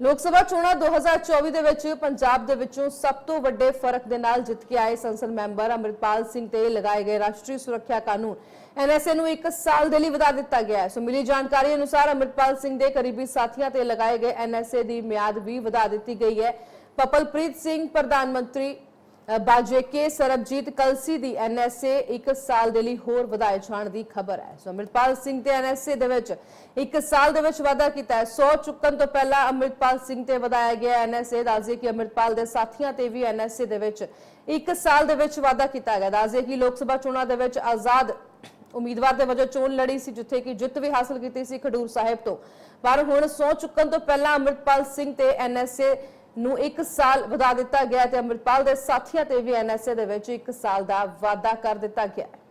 ਲੋਕ ਸਭਾ ਚੋਣਾਂ 2024 ਦੇ ਵਿੱਚ ਪੰਜਾਬ ਦੇ ਵਿੱਚੋਂ ਸਭ ਤੋਂ ਵੱਡੇ ਫ਼ਰਕ ਦੇ ਨਾਲ ਜਿੱਤ ਕੇ ਆਏ ਸੰਸਦ ਮੈਂਬਰ ਅਮਰਿਤਪਾਲ ਸਿੰਘ ਤੇ ਲਗਾਏ ਗਏ ਰਾਸ਼ਟਰੀ ਸੁਰੱਖਿਆ ਕਾਨੂੰਨ ਐਨਐਸਏ ਨੂੰ 1 ਸਾਲ ਦੇ ਲਈ ਵਧਾ ਦਿੱਤਾ ਗਿਆ ਹੈ। ਸੋ ਮਿਲੀ ਜਾਣਕਾਰੀ ਅਨੁਸਾਰ ਅਮਰਿਤਪਾਲ ਸਿੰਘ ਦੇ ਕਰੀਬੀ ਸਾਥੀਆਂ ਤੇ ਲਗਾਏ ਗਏ ਐਨਐਸਏ ਦੀ ਮਿਆਦ ਵੀ ਵਧਾ ਦਿੱਤੀ ਗਈ ਹੈ। ਪਪਲਪ੍ਰੀਤ ਸਿੰਘ, ਪ੍ਰਧਾਨ ਮੰਤਰੀ ਬਾਜੇਕੇ ਸਰਬਜੀਤ ਕਲਸੀ ਦੀ ਐਨਐਸਏ 1 ਸਾਲ ਦੇ ਲਈ ਹੋਰ ਵਧਾਏ ਜਾਣ ਦੀ ਖਬਰ ਹੈ। ਸੋ ਅਮਰਿਤਪਾਲ ਸਿੰਘ ਤੇ ਐਨਐਸਏ ਦੇ ਵਿੱਚ 1 ਸਾਲ ਦੇ ਵਿੱਚ ਵਾਧਾ ਕੀਤਾ ਹੈ। 100 ਚੁੱਕਣ ਤੋਂ ਪਹਿਲਾਂ ਅਮਰਿਤਪਾਲ ਸਿੰਘ ਤੇ ਵਧਾਇਆ ਗਿਆ ਐਨਐਸਏ ਦੱਸਦੇ ਕਿ ਅਮਰਿਤਪਾਲ ਦੇ ਸਾਥੀਆਂ ਤੇ ਵੀ ਐਨਐਸਏ ਦੇ ਵਿੱਚ 1 ਸਾਲ ਦੇ ਵਿੱਚ ਵਾਧਾ ਕੀਤਾ ਗਿਆ। ਦੱਸਦੇ ਕਿ ਲੋਕ ਸਭਾ ਚੋਣਾਂ ਦੇ ਵਿੱਚ ਆਜ਼ਾਦ ਉਮੀਦਵਾਰ ਦੇ ਵਜੋਂ ਚੋਣ ਲੜੀ ਸੀ, ਜਿੱਥੇ ਕਿ ਜਿੱਤ ਵੀ ਹਾਸਲ ਕੀਤੀ ਸੀ ਖਡੂਰ ਸਾਹਿਬ ਤੋਂ। ਪਰ ਹੁਣ 100 ਚੁੱਕਣ ਤੋਂ ਪਹਿਲਾਂ ਅਮਰਿਤਪਾਲ ਸਿੰਘ ਤੇ ਐਨਐਸਏ ਨੂੰ 1 ਸਾਲ ਵਧਾ ਦਿੱਤਾ ਗਿਆ ਤੇ ਅਮਰਿਤਪਾਲ ਦੇ ਸਾਥੀਆਂ ਤੇ ਵੀ ਐਨਐਸਏ ਦੇ ਵਿੱਚ 1 ਸਾਲ ਦਾ ਵਾਅਦਾ ਕਰ ਦਿੱਤਾ ਗਿਆ ਹੈ।